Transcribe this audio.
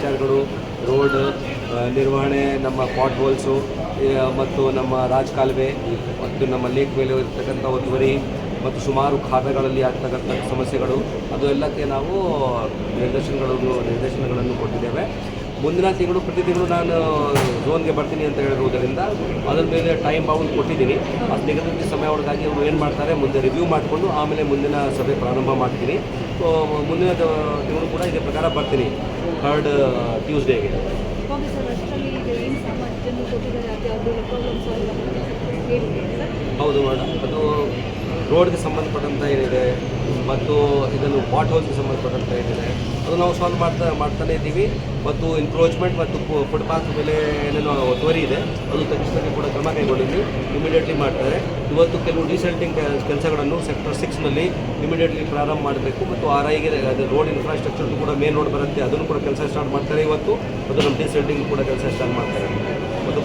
ವಿಚಾರಗಳು, ರೋಡ್ ನಿರ್ವಹಣೆ, ನಮ್ಮ ಪಾಟ್ ಹೋಲ್ಸು ಮತ್ತು ನಮ್ಮ ರಾಜಕಾಲುವೆ, ಮತ್ತು ನಮ್ಮ ಲೇಕ್ ಮೇಲೆ ಇರ್ತಕ್ಕಂಥ ಒತ್ತುವರಿ, ಮತ್ತು ಸುಮಾರು ಖಾತೆಗಳಲ್ಲಿ ಆಗ್ತಕ್ಕಂಥ ಸಮಸ್ಯೆಗಳು ಅದು ಎಲ್ಲಕ್ಕೆ ನಾವು ನಿರ್ದೇಶನಗಳನ್ನು ನಿರ್ದೇಶನಗಳನ್ನು ಕೊಟ್ಟಿದ್ದೇವೆ. ಮುಂದಿನ ತಿಂಗಳು, ಪ್ರತಿ ತಿಂಗಳು ನಾನು ಝೋನ್ಗೆ ಬರ್ತೀನಿ ಅಂತ ಹೇಳಿರುವುದರಿಂದ, ಅದರ ಮೇಲೆ ಟೈಮ್ ಬೌಂಡ್ ಕೊಟ್ಟಿದ್ದೀನಿ. ಅದು ನಿಗದಿತ ಸಮಯ ಒಳಗಾಗಿ ಅವರು ಏನು ಮಾಡ್ತಾರೆ, ಮುಂದೆ ರಿವ್ಯೂ ಮಾಡಿಕೊಂಡು ಆಮೇಲೆ ಮುಂದಿನ ಸಭೆ ಪ್ರಾರಂಭ ಮಾಡ್ತೀನಿ. ಮುಂದಿನ ತಿಂಗಳು ಕೂಡ ಇದೇ ಪ್ರಕಾರ ಬರ್ತೀನಿ. ಥರ್ಡ್ ಟ್ಯೂಸ್ಡೇಗೆ ಸರ್ ಹೌದು ಮೇಡಮ್ ಅದು ರೋಡ್ಗೆ ಸಂಬಂಧಪಟ್ಟಂಥ ಏನಿದೆ ಮತ್ತು ಇದನ್ನು ವಾಟ್ ಹೌಸ್ಗೆ ಸಂಬಂಧಪಟ್ಟಂಥ ಏನಿದೆ ಅದು ನಾವು ಸಾಲ್ವ್ ಮಾಡ್ತಾ, ಮಾಡ್ತಾನೆ ಇದ್ದೀವಿ. ಮತ್ತು ಎನ್ಕ್ರೋಚ್ಮೆಂಟ್ ಮತ್ತು ಫುಟ್ಪಾತ್ ಮೇಲೆ ಏನೇನೋ ಒತ್ತುವರಿ ಇದೆ, ಅದು ತಕ್ಷಣಕ್ಕೆ ಕೂಡ ಕ್ರಮ ಕೈಗೊಂಡಿದ್ವಿ. ಇಮಿಡಿಯೇಟ್ಲಿ ಮಾಡ್ತಾರೆ. ಇವತ್ತು ಕೆಲವು ಡಿಸೆಲ್ಟಿಂಗ್ ಕೆಲಸಗಳನ್ನು ಸೆಕ್ಟರ್ ಸಿಕ್ಸ್ನಲ್ಲಿ ಇಮಿಡಿಯೇಟ್ಲಿ ಪ್ರಾರಂಭ ಮಾಡಬೇಕು. ಮತ್ತು ಆರ್ ಐಗೆ ಅದು ರೋಡ್ ಇನ್ಫ್ರಾಸ್ಟ್ರಕ್ಚರ್ ಕೂಡ ಮೇನ್ ರೋಡ್ ಬರುತ್ತೆ. ಅದನ್ನು ಕೂಡ ಕೆಲಸ ಸ್ಟಾರ್ಟ್ ಮಾಡ್ತಾರೆ ಇವತ್ತು. ಮತ್ತು ನಮ್ಮ ಡಿಸೆಂಟಿಂಗ್ ಕೂಡ ಕೆಲಸ ಸ್ಟಾರ್ಟ್ ಮಾಡ್ತಾರೆ. ಮತ್ತು